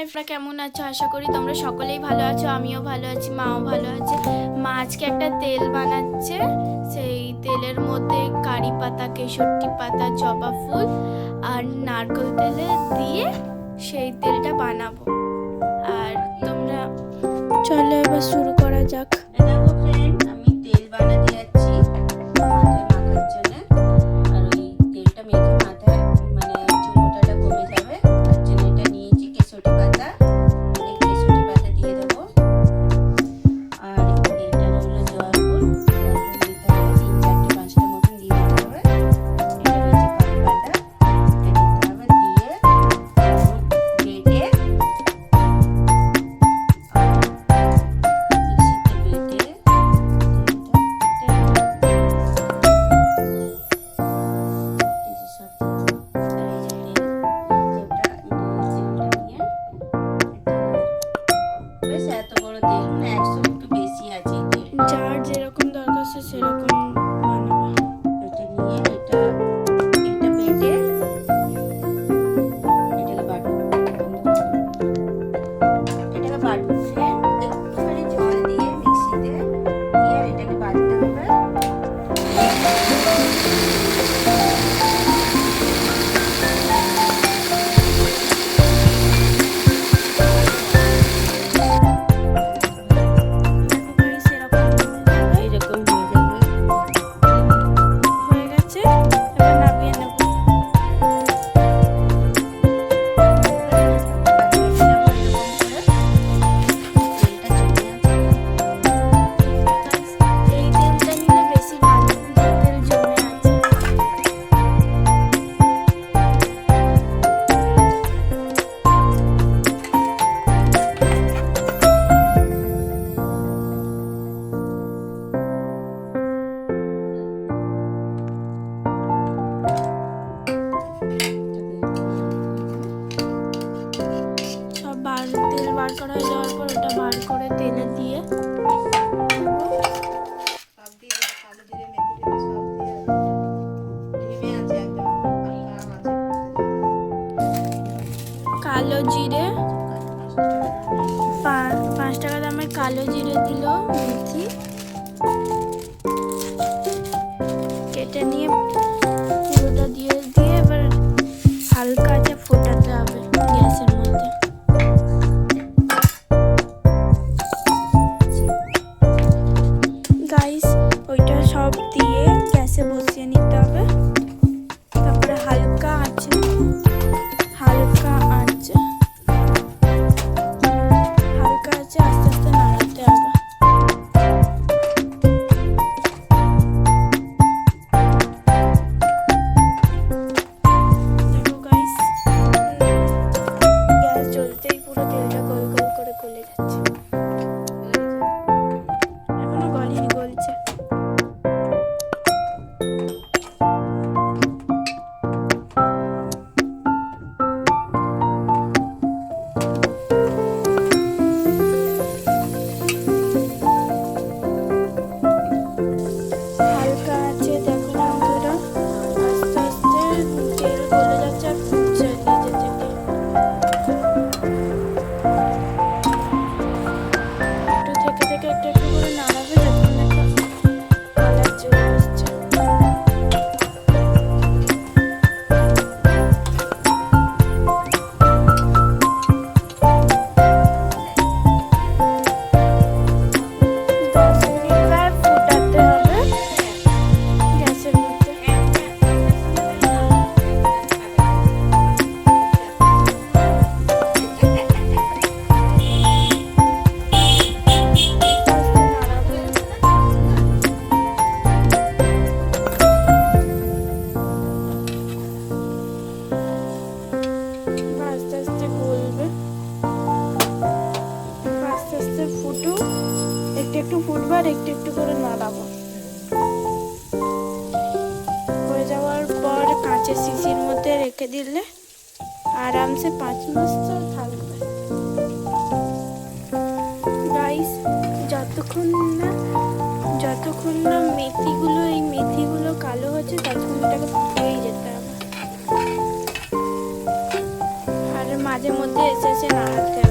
High ফ্রা কেমন আছো? আশা করি তোমরা সকলেই ভালো আছো, আমিও ভালো আছি, মাও ভালো আছে। মা আজকে একটা তেল বানাচ্ছে, সেই তেলের মধ্যে কারি পাতা, কেশরটি পাতা, জবা ফুল আর নারকেল তেলে দিয়ে সেই তেলটা বানাবো। আর তোমরা চলো এবার শুরু করা যাক। করা হয়ে যাওয়ার পর ওটা বার করে তেলে দিয়ে কালো জিরে পাঁচ টাকা দামের কালো জিরে দিল মেথি। কেটে নিয়ে দিয়ে গ্যাসে বসিয়ে নিতে হবে। নিচে সিসির মধ্যে রেখে দিলে আরামসে পাঁচ মাস তো থাকবে। গাইস যতক্ষণ না যতক্ষণ না মেথিগুলো, এই মেথিগুলো কালো হচ্ছে, ততক্ষণ এটাকে ফুটিয়েই যেতে হবে। আর মাঝে মধ্যে এসেছে এসে নাড়াতে হবে।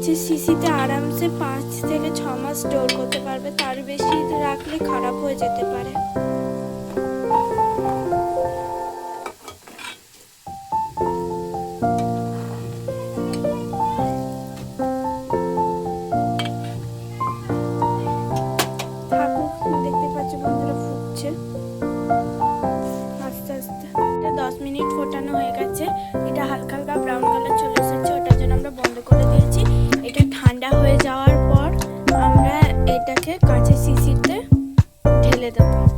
কাছে সিসিতে আরামসে পাঁচ থেকে ছ মাস স্টোর করতে পারবে, তার বেশি রাখলে খারাপ হয়ে যেতে পারে। এটাকে কাঁচের সিসিতে ঢেলে দেবো।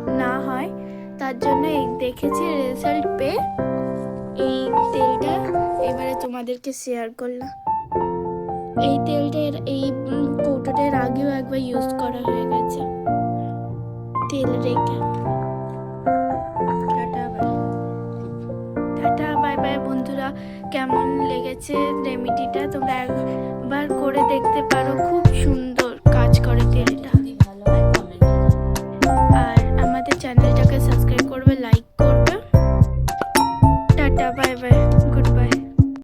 না হয়, তার জন্য এই দেখেছি রেজাল্ট পেয়ে এই তেলটা এবারে তোমাদেরকে শেয়ার করলাম। এই তেলটা এই কৌটোটার আগেও একবার ইউজ করা হয়ে গেছে। তেল রেখে। বন্ধুরা। কেমন লেগেছে রেমিডিটা? তোমরা একবার করে দেখতে পারো। খুব সুন্দর কাজ করে তেলটা।